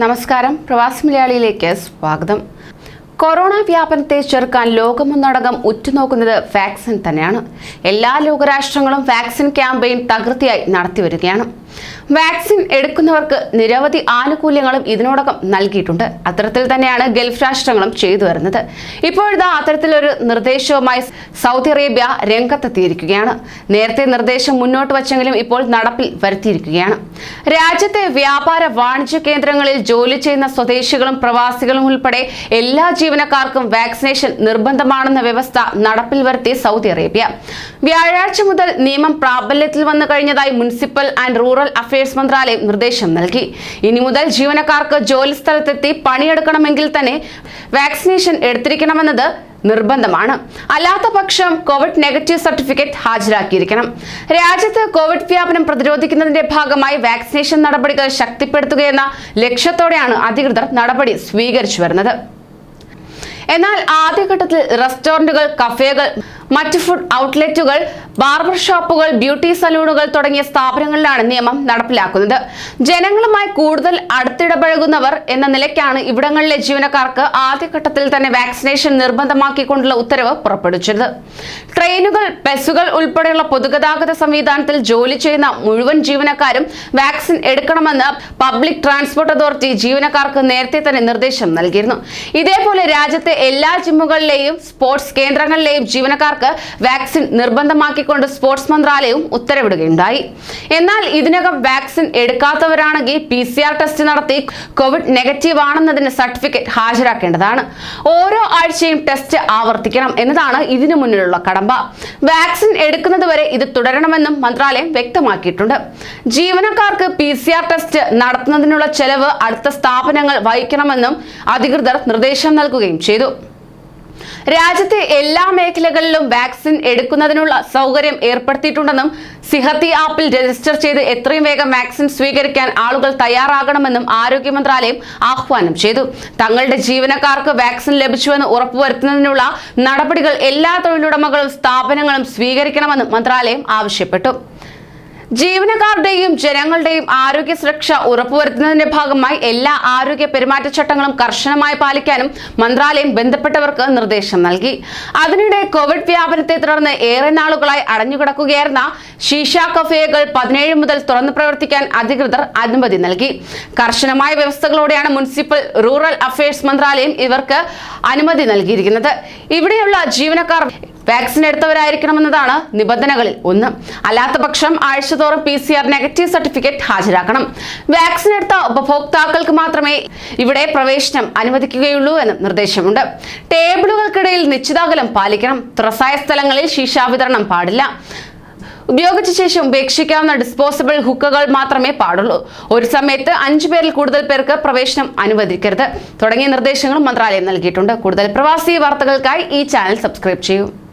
നമസ്കാരം. പ്രവാസി മലയാളിയിലേക്ക് സ്വാഗതം. കൊറോണ വ്യാപനത്തെ ചെറുക്കാൻ ലോകമൊന്നടങ്കം ഉറ്റുനോക്കുന്നത് വാക്സിൻ തന്നെയാണ്. എല്ലാ ലോകരാഷ്ട്രങ്ങളും വാക്സിൻ ക്യാമ്പയിൻ തകൃതിയായി നടത്തിവരികയാണ്. വാക്സിൻ എടുക്കുന്നവർക്ക് നിരവധി ആനുകൂല്യങ്ങളും ഇതിനോടകം നൽകിയിട്ടുണ്ട്. അത്തരത്തിൽ തന്നെയാണ് ഗൾഫ് രാഷ്ട്രങ്ങളും ചെയ്തു വരുന്നത്. ഇപ്പോഴിതാ അത്തരത്തിലൊരു നിർദ്ദേശവുമായി സൗദി അറേബ്യ രംഗത്തെത്തിയിരിക്കുകയാണ്. നേരത്തെ നിർദ്ദേശം മുന്നോട്ട് വച്ചെങ്കിലും ഇപ്പോൾ നടപ്പിൽ വരുത്തിയിരിക്കുകയാണ്. രാജ്യത്തെ വ്യാപാര വാണിജ്യ കേന്ദ്രങ്ങളിൽ ജോലി ചെയ്യുന്ന സ്വദേശികളും പ്രവാസികളും ഉൾപ്പെടെ എല്ലാ ജീവനക്കാർക്കും വാക്സിനേഷൻ നിർബന്ധമാണെന്ന വ്യവസ്ഥ നടപ്പിൽ വരുത്തി സൗദി അറേബ്യ. വ്യാഴാഴ്ച മുതൽ നിയമം പ്രാബല്യത്തിൽ വന്നു കഴിഞ്ഞതായി മുനിസിപ്പൽ ആൻഡ് റൂറൽ അഫയേഴ്സ് മന്ത്രാലയം നിർദ്ദേശം നൽകി. ഇനി മുതൽ ജീവനക്കാർക്ക് ജോലി സ്ഥലത്തെത്തി പണിയെടുക്കണമെങ്കിൽ തന്നെ വാക്സിനേഷൻ എടുത്തിരിക്കണമെന്നത് നിർബന്ധമാണ്. അല്ലാത്ത പക്ഷം കോവിഡ് നെഗറ്റീവ് സർട്ടിഫിക്കറ്റ് ഹാജരാക്കിയിരിക്കണം. രാജ്യത്ത് കോവിഡ് വ്യാപനം പ്രതിരോധിക്കുന്നതിന്റെ ഭാഗമായി വാക്സിനേഷൻ നടപടികൾ ശക്തിപ്പെടുത്തുകയെന്ന ലക്ഷ്യത്തോടെയാണ് അധികൃതർ നടപടി സ്വീകരിച്ചു വരുന്നത്. എന്നാൽ ആദ്യഘട്ടത്തിൽ റെസ്റ്റോറന്റുകൾ കഫേകൾ മറ്റ് ഫുഡ് ഔട്ട്ലെറ്റുകൾ ബാർബർ ഷോപ്പുകൾ ബ്യൂട്ടി സലൂണുകൾ തുടങ്ങിയ സ്ഥാപനങ്ങളിലാണ് നിയമം നടപ്പിലാക്കുന്നത്. ജനങ്ങളുമായി കൂടുതൽ അടുത്തിടപഴകുന്നവർ എന്ന നിലയ്ക്കാണ് ഇവിടങ്ങളിലെ ജീവനക്കാർക്ക് ആദ്യഘട്ടത്തിൽ തന്നെ വാക്സിനേഷൻ നിർബന്ധമാക്കിക്കൊണ്ടുള്ള ഉത്തരവ് പുറപ്പെടുവിച്ചത്. ട്രെയിനുകൾ ബസ്സുകൾ ഉൾപ്പെടെയുള്ള പൊതുഗതാഗത സംവിധാനത്തിൽ ജോലി ചെയ്യുന്ന മുഴുവൻ ജീവനക്കാരും വാക്സിൻ എടുക്കണമെന്ന് പബ്ലിക് ട്രാൻസ്പോർട്ട് അതോറിറ്റി ജീവനക്കാർക്ക് നേരത്തെ തന്നെ നിർദ്ദേശം നൽകിയിരുന്നു. ഇതേപോലെ രാജ്യത്തെ എല്ലാ ജിമ്മുകളിലെയും സ്പോർട്സ് കേന്ദ്രങ്ങളിലെയും ജീവനക്കാർക്ക് വാക്സിൻ നിർബന്ധമാക്കിക്കൊണ്ട് സ്പോർട്സ് മന്ത്രാലയവും ഉത്തരവിടുകയുണ്ടായി. എന്നാൽ ഇതിനകം വാക്സിൻ എടുക്കാത്തവരാണെങ്കിൽ പി ടെസ്റ്റ് നടത്തി കോവിഡ് നെഗറ്റീവ് ആണെന്നതിന് സർട്ടിഫിക്കറ്റ് ഹാജരാക്കേണ്ടതാണ്. ഓരോ ആഴ്ചയും ടെസ്റ്റ് ആവർത്തിക്കണം എന്നതാണ് ഇതിനു മുന്നിലുള്ള കടമ്പ വാക്സിൻ എടുക്കുന്നത് വരെ ഇത് തുടരണമെന്നും മന്ത്രാലയം വ്യക്തമാക്കിയിട്ടുണ്ട്. ജീവനക്കാർക്ക് പി ടെസ്റ്റ് നടത്തുന്നതിനുള്ള ചെലവ് അടുത്ത സ്ഥാപനങ്ങൾ വഹിക്കണമെന്നും അധികൃതർ നിർദ്ദേശം നൽകുകയും ചെയ്തു. രാജ്യത്തെ എല്ലാ മേഖലകളിലും വാക്സിൻ എടുക്കുന്നതിനുള്ള സൗകര്യം ഏർപ്പെടുത്തിയിട്ടുണ്ടെന്നും സിഹത്തി ആപ്പിൽ രജിസ്റ്റർ ചെയ്ത് എത്രയും വേഗം വാക്സിൻ സ്വീകരിക്കാൻ ആളുകൾ തയ്യാറാകണമെന്നും ആരോഗ്യ മന്ത്രാലയം ആഹ്വാനം ചെയ്തു. തങ്ങളുടെ ജീവനക്കാർക്ക് വാക്സിൻ ലഭിച്ചുവെന്ന് ഉറപ്പുവരുത്തുന്നതിനുള്ള നടപടികൾ എല്ലാ തൊഴിലുടമകളും സ്ഥാപനങ്ങളും സ്വീകരിക്കണമെന്നും മന്ത്രാലയം ആവശ്യപ്പെട്ടു. ജീവനക്കാരുടെയും ജനങ്ങളുടെയും ആരോഗ്യ സുരക്ഷ ഉറപ്പുവരുത്തുന്നതിന്റെ ഭാഗമായി എല്ലാ ആരോഗ്യ പെരുമാറ്റച്ചട്ടങ്ങളും കർശനമായി പാലിക്കാനും മന്ത്രാലയം ബന്ധപ്പെട്ടവർക്ക് നിർദ്ദേശം നൽകി. അതിനിടെ കോവിഡ് വ്യാപനത്തെ തുടർന്ന് ഏറെ നാളുകളായി അടഞ്ഞുകിടക്കുകയായിരുന്ന ഷീഷ കഫേകൾ പതിനേഴ് മുതൽ തുറന്നു പ്രവർത്തിക്കാൻ അധികൃതർ അനുമതി നൽകി. കർശനമായ വ്യവസ്ഥകളോടെയാണ് മുനിസിപ്പൽ റൂറൽ അഫയേഴ്സ് മന്ത്രാലയം ഇവർക്ക് അനുമതി നൽകിയിരിക്കുന്നത്. ഇവിടെയുള്ള ജീവനക്കാർ വാക്സിൻ എടുത്തവരായിരിക്കണമെന്നതാണ് നിബന്ധനകളിൽ ഒന്ന്. അല്ലാത്ത പക്ഷം ആഴ്ചതോറും P C R negative certificate ഹാജരാക്കണം. Vaccine എടുത്ത ഉപഭോക്താക്കൾക്ക് മാത്രമേ ഇവിടെ പ്രവേശനം അനുവദിക്കുകയുള്ളൂ എന്നും നിർദ്ദേശമുണ്ട്. ടേബിളുകൾക്കിടയിൽ നിശ്ചിതാകലം പാലിക്കണം. തുറസായ സ്ഥലങ്ങളിൽ ശീശാവിതരണം പാടില്ല. ഉപയോഗിച്ച ശേഷം ഉപേക്ഷിക്കാവുന്ന ഡിസ്പോസിബിൾ ഹുക്കുകൾ മാത്രമേ പാടുള്ളൂ. ഒരു സമയത്ത് അഞ്ചു പേരിൽ കൂടുതൽ പേർക്ക് പ്രവേശനം അനുവദിക്കരുത്. തുടങ്ങിയ നിർദ്ദേശങ്ങളും മന്ത്രാലയം നൽകിയിട്ടുണ്ട്. കൂടുതൽ പ്രവാസി വാർത്തകൾക്കായി ഈ ചാനൽ സബ്സ്ക്രൈബ് ചെയ്യൂ.